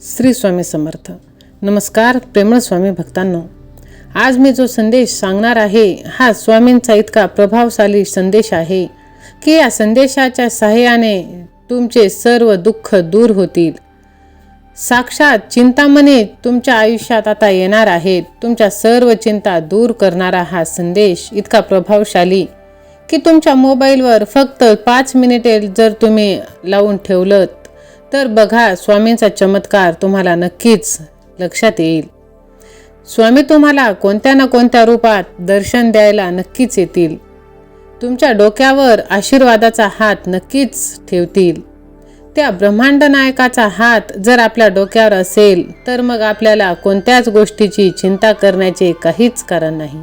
श्री स्वामी समर्थ. नमस्कार प्रेमळ स्वामी भक्तांनो. आज मी जो संदेश सांगणार आहे हा स्वामींचा इतका प्रभावशाली संदेश आहे की या संदेशाच्या सहाय्याने तुमचे सर्व दुःख दूर होतील. साक्षात चिंतामणी तुमच्या आयुष्यात आता येणार आहेत तुमच्या सर्व चिंता दूर करणारा हा संदेश इतका प्रभावशाली की तुमच्या मोबाईलवर फक्त पाच मिनिटे जर तुम्ही लावून ठेवलं तर बघा स्वामींचा चमत्कार तुम्हाला नक्कीच लक्षात येईल. स्वामी तुम्हाला कोणत्या ना कोणत्या रूपात दर्शन द्यायला नक्कीच येतील. तुमच्या डोक्यावर आशीर्वादाचा हात नक्कीच ठेवतील. त्या ब्रह्मांड नायकाचा हात जर आपल्या डोक्यावर असेल तर मग आपल्याला कोणत्याच गोष्टीची चिंता करण्याचे काहीच कारण नाही.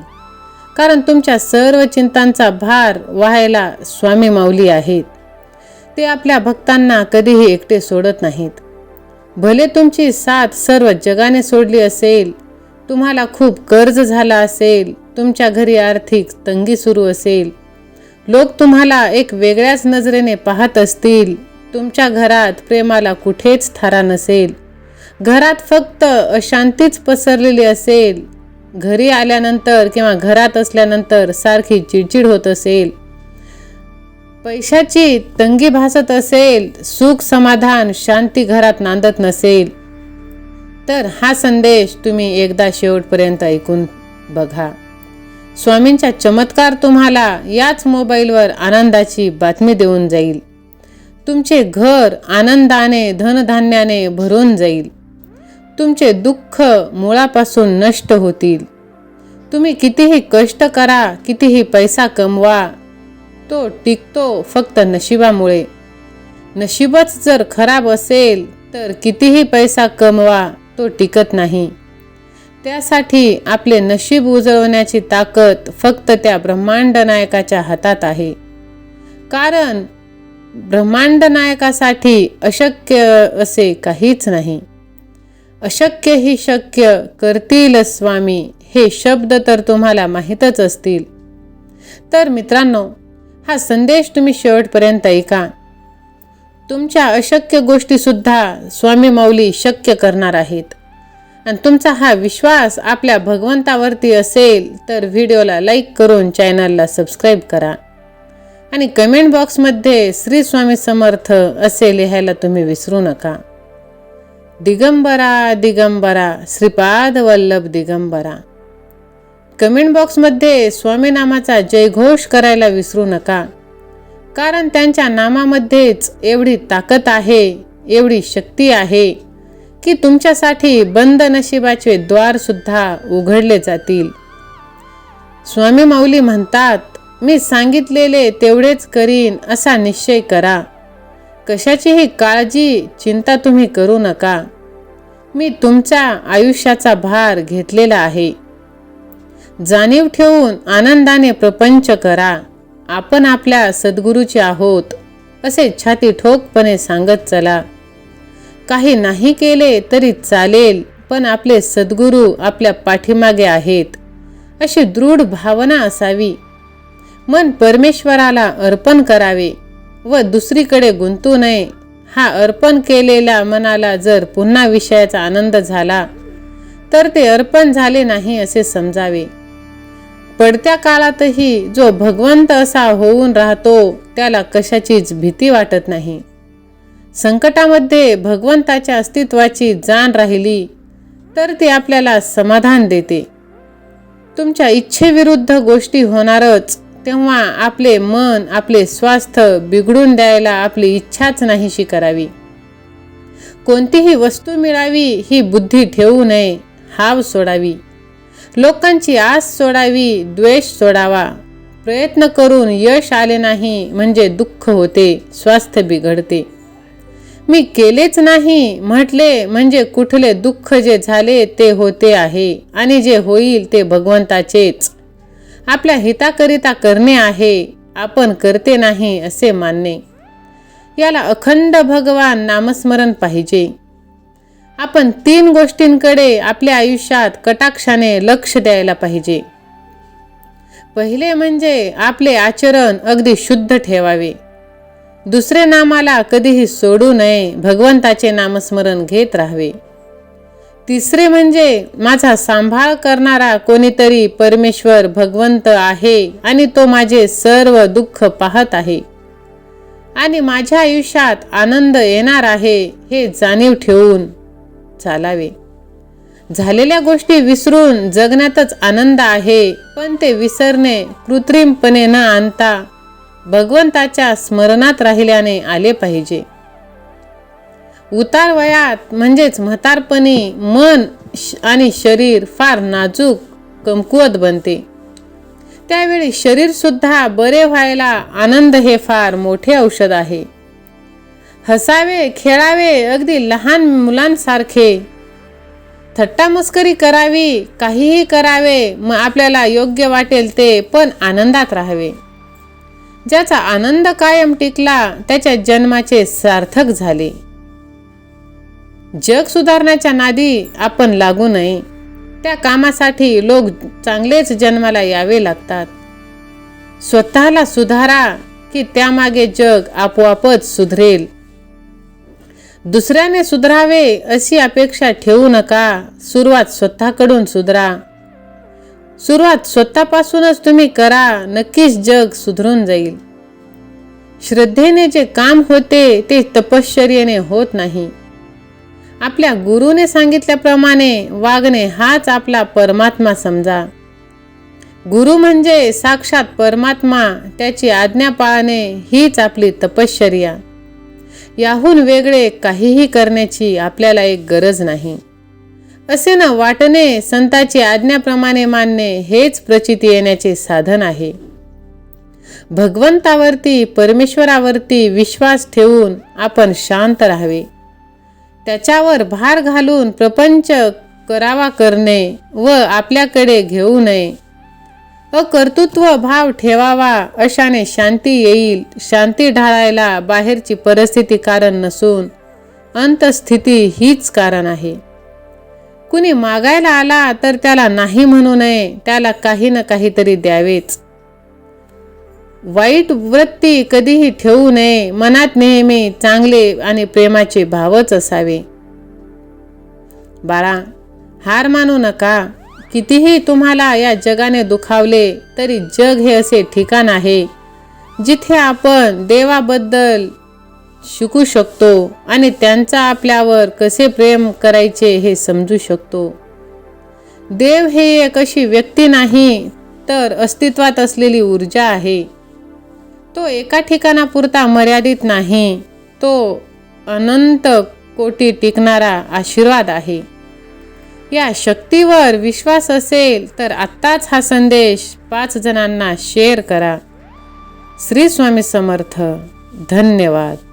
कारण तुमच्या सर्व चिंतांचा भार व्हायला स्वामी माऊली आहेत. ते आपल्या भक्तांना कधीही एकटे सोडत नाहीत. भले तुमची साथ सर्व जगाने सोडली असेल तुम्हाला खूप कर्ज झाला असेल तुमच्या घरी आर्थिक तंगी सुरू असेल लोक तुम्हाला एक वेगळ्याच नजरेने पाहत असतील तुमच्या घरात प्रेमाला कुठेच थारा नसेल घरात फक्त अशांतीच पसरलेली असेल घरी आल्यानंतर किंवा घरात असल्यानंतर सारखी चिडचिड होत असेल पैशाची तंगी भासत असेल सुख समाधान शांती घरात नांदत नसेल तर हा संदेश तुम्ही एकदा शेवटपर्यंत ऐकून बघा. स्वामींचा चमत्कार तुम्हाला याच मोबाईलवर आनंदाची बातमी देऊन जाईल. तुमचे घर आनंदाने धनधान्याने भरून जाईल. तुमचे दुःख मुळापासून नष्ट होतील. तुम्ही कितीही कष्ट करा कितीही पैसा कमवा तो टिकतो फक्त नशिबामुळे. नशीबच जर खराब असेल तर कितीही पैसा कमवा तो टिकत नाही. त्यासाठी आपले नशीब उजळवण्याची ताकद फक्त त्या ब्रह्मांड नायकाच्या हातात आहे. कारण ब्रह्मांड नायकासाठी अशक्य असे काहीच नाही. अशक्य ही शक्य करतील स्वामी हे शब्द तर तुम्हाला माहीतच असतील. तर मित्रांनो हा संदेश तुम्ही शेवटपर्यंत ऐका. तुमच्या अशक्य गोष्टीसुद्धा स्वामी माऊली शक्य करणार आहेत. आणि तुमचा हा विश्वास आपल्या भगवंतावरती असेल तर व्हिडिओला लाईक करून चॅनलला सबस्क्राईब करा. आणि कमेंट बॉक्समध्ये श्री स्वामी समर्थ असे लिहायला तुम्ही विसरू नका. दिगंबरा दिगंबरा श्रीपाद वल्लभ दिगंबरा. कमेंट बॉक्समध्ये स्वामीनामाचा जयघोष करायला विसरू नका. कारण त्यांच्या नामामध्येच एवढी ताकद आहे एवढी शक्ती आहे की तुमच्यासाठी बंद नशिबाचे द्वारसुद्धा उघडले जातील. स्वामी माऊली म्हणतात मी सांगितलेले तेवढेच करीन असा निश्चय करा. कशाचीही काळजी चिंता तुम्ही करू नका. मी तुमच्या आयुष्याचा भार घेतलेला आहे. जाणीव ठेवून आनंदाने प्रपंच करा. आपण आपल्या सद्गुरूचे आहोत असे छाती ठोकपणे सांगत चला. काही नाही केले तरी चालेल पण आपले सद्गुरू आपल्या पाठीमागे आहेत अशी दृढ भावना असावी. मन परमेश्वराला अर्पण करावे व दुसरीकडे गुंतू नये हा अर्पण केलेल्या मनाला जर पुन्हा विषयाचा आनंद झाला तर ते अर्पण झाले नाही असे समजावे. पडत्या काळातही जो भगवंत असा होऊन राहतो त्याला कशाचीच भीती वाटत नाही. संकटामध्ये भगवंताच्या अस्तित्वाची जाण राहिली तर ती आपल्याला समाधान देते. तुमच्या इच्छेविरुद्ध गोष्टी होणारच तेव्हा आपले मन आपले स्वास्थ्य बिघडून द्यायला आपली इच्छाच नाहीशी करावी. कोणतीही वस्तू मिळावी ही बुद्धी ठेवू नये हाव सोडावी. लोकांची आस सोडावी द्वेष सोडावा. प्रयत्न करून यश आले नाही म्हणजे दुःख होते स्वास्थ्य बिघडते. मी केलेच नाही म्हटले म्हणजे कुठले दुःख जे झाले ते होते आहे आणि जे होईल ते भगवंताचेच. आपल्या हिताकरिता करणे आहे आपण करते नाही असे मानणे. याला अखंड भगवान नामस्मरण पाहिजे. आपण तीन गोष्टींकडे आपल्या आयुष्यात कटाक्षाने लक्ष द्यायला पाहिजे. पहिले म्हणजे आपले आचरण अगदी शुद्ध ठेवावे. दुसरे नामाला कधीही सोडू नये भगवंताचे नामस्मरण घेत राहावे. तिसरे म्हणजे माझा सांभाळ करणारा कोणीतरी परमेश्वर भगवंत आहे आणि तो माझे सर्व दुःख पाहत आहे. आणि माझ्या आयुष्यात आनंद येणार आहे हे जाणीव ठेवून चालावे. झालेल्या गोष्टी विसरून जगण्यातच आनंद आहे पण ते विसरणे कृत्रिमपणे न आणता भगवंताच्या स्मरणात राहिल्याने आले पाहिजे. उतार वयात म्हणजेच म्हातारपणी मन श- आणि शरीर फार नाजूक कमकुवत बनते. त्यावेळी शरीर सुद्धा बरे व्हायला आनंद हे फार मोठे औषध आहे. हसावे खेळावे अगदी लहान मुलांसारखे. थट्टा मस्करी करावी काहीही करावे मग आपल्याला योग्य वाटेल ते पण आनंदात राहावे. ज्याचा आनंद कायम टिकला त्याच्या जन्माचे सार्थक झाले. जग सुधारण्याच्या नादी आपण लागू नये. त्या कामासाठी लोक चांगलेच जन्माला यावे लागतात. स्वतःला सुधारा की त्यामागे जग आपोआपच सुधरेल. दुसऱ्याने सुधरावे अशी अपेक्षा ठेवू नका. सुरुवात स्वतःकडून सुधरा. सुरुवात स्वतःपासूनच तुम्ही करा. नक्कीच जग सुधरून जाईल. श्रद्धेने जे काम होते ते तपश्चर्येने होत नाही. आपल्या गुरुने सांगितल्याप्रमाणे वागणे हाच आपला परमात्मा समजा. गुरु म्हणजे साक्षात परमात्मा त्याची आज्ञा पाळणे हीच आपली तपश्चर्या. याहून वेगळे काहीही करण्याची आपल्याला एक गरज नाही. असे ना वाटणे संताची आज्ञाप्रमाणे मानणे हेच प्रचिती येण्याचे साधन आहे. भगवंतावरती परमेश्वरावरती विश्वास ठेवून आपण शांत राहावे. त्याच्यावर भार घालून प्रपंच करावा करणे व आपल्याकडे घेऊ नये. अकर्तृत्व भाव ठेवावा अशाने शांती येईल. शांती ढाळायला बाहेरची परिस्थिती कारण नसून अंतस्थिती हीच कारण आहे. कुणी मागायला आला तर त्याला नाही म्हणू नये त्याला काही ना काहीतरी द्यावेच. वाईट वृत्ती कधीही ठेवू नये मनात नेहमी चांगले आणि प्रेमाचे भावच असावे. बाळा हार मानू नका. कितीही तुम्हाला या जगाने दुखावले तरी जग हे असे ठिकाण आहे जिथे आपण देवाबद्दल शिकू शकतो आणि त्यांचा आपल्यावर कसे प्रेम करायचे हे समजू शकतो. देव हे एक अशी व्यक्ती नाही तर अस्तित्वात असलेली ऊर्जा आहे. तो एका ठिकाणापुरता मर्यादित नाही तो अनंत कोटी टिकणारा आशीर्वाद आहे. या शक्तीवर विश्वास असेल तर आत्ताच हा संदेश पाच जणांना शेअर करा. श्री स्वामी समर्थ धन्यवाद.